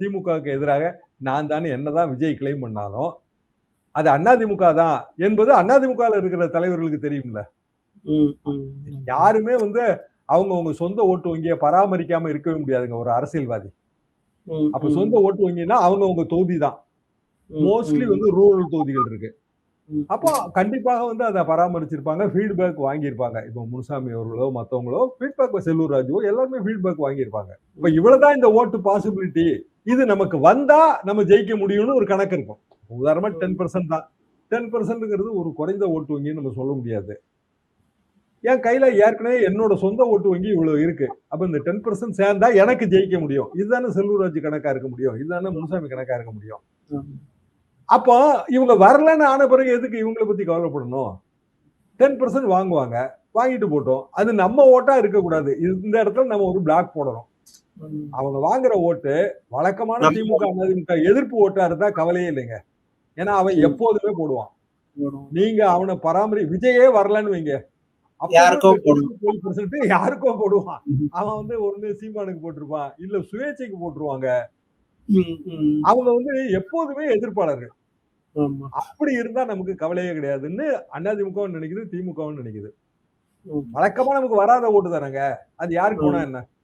திமுகவுக்கு எதிராக நான் தானே என்னதான் விஜய் கிளைம் பண்ணாலும் அது அதிமுக தான் என்பது அதிமுக இருக்கிற தலைவர்களுக்கு தெரியும்ல. யாருமே வந்து அவங்க உங்க சொந்த ஓட்டு வங்கியை பராமரிக்காம இருக்கவே முடியாதுங்க ஒரு அரசியல்வாதி. அப்ப சொந்த ஓட்டு வங்கினா அவங்க உங்க தொகுதி தான். மோஸ்ட்லி வந்து ரூரல் தொகுதிகள் இருக்கு. அப்போ கண்டிப்பாக வந்து அதை பராமரிச்சிருப்பாங்க ஃபீட்பேக் வாங்கியிருப்பாங்க. இப்போ முனுசாமி அவர்களோ மத்தவங்களோ ஃபீட்பேக் செல்லூர் ராஜுவோ எல்லாருமே ஃபீட்பேக் வாங்கியிருப்பாங்க. இப்ப இவ்வளவுதான் இந்த ஓட்டு பாசிபிலிட்டி இது நமக்கு வந்தா நம்ம ஜெயிக்க முடியும்னு ஒரு கணக்கு இருக்கும். உதாரணமா டென் பர்சன்ட் தான். டென் பர்சன்ட்ங்கிறது ஒரு குறைந்த ஓட்டு வங்கின்னு நம்ம சொல்ல முடியாது. என் கையில ஏற்கனவே என்னோட சொந்த ஓட்டு வங்கி இவ்வளவு இருக்கு. அப்ப இந்த டென் பர்சன்ட் சேர்ந்தா எனக்கு ஜெயிக்க முடியும். இதுதானே செல்வராஜ் கணக்கா இருக்க முடியும். இதுதானே முனுசாமி கணக்கா இருக்க முடியும். அப்போ இவங்க வரலன்னு ஆன பிறகு எதுக்கு இவங்களை பத்தி கவலைப்படணும்? டென் பர்சன்ட் வாங்குவாங்க. வாங்கிட்டு போட்டோம். அது நம்ம ஓட்டா இருக்கக்கூடாது. இந்த இடத்துல நம்ம ஒரு பிளாக் போடணும். அவங்க வாங்குற ஓட்டு வழக்கமான திமுக அதிமுக எதிர்ப்பு ஓட்டா இருந்தா கவலையே இல்லைங்க. ஏன்னா அவன் எப்போதுமே போடுவான். நீங்க அவனை பராமரி விஜயே வரலன்னு வைங்க. யாருக்கோ வந்து 20% யாருக்கோ போடுவான். அவன் வந்து ஒண்ணு சீமானுக்கு போட்டிருப்பான் இல்ல சுயேட்சைக்கு போட்டுருவாங்க. அவங்க வந்து எப்போதுமே எதிர்ப்பாளர்கள். ஆமா. அப்படி இருந்தா நமக்கு கவலையே கிடையாதுன்னு அதிமுக நினைக்குது திமுகவும் நினைக்குது. வழக்கமா நமக்கு வராத ஓட்டு தானங்க. அது யாருக்கு போனா என்ன?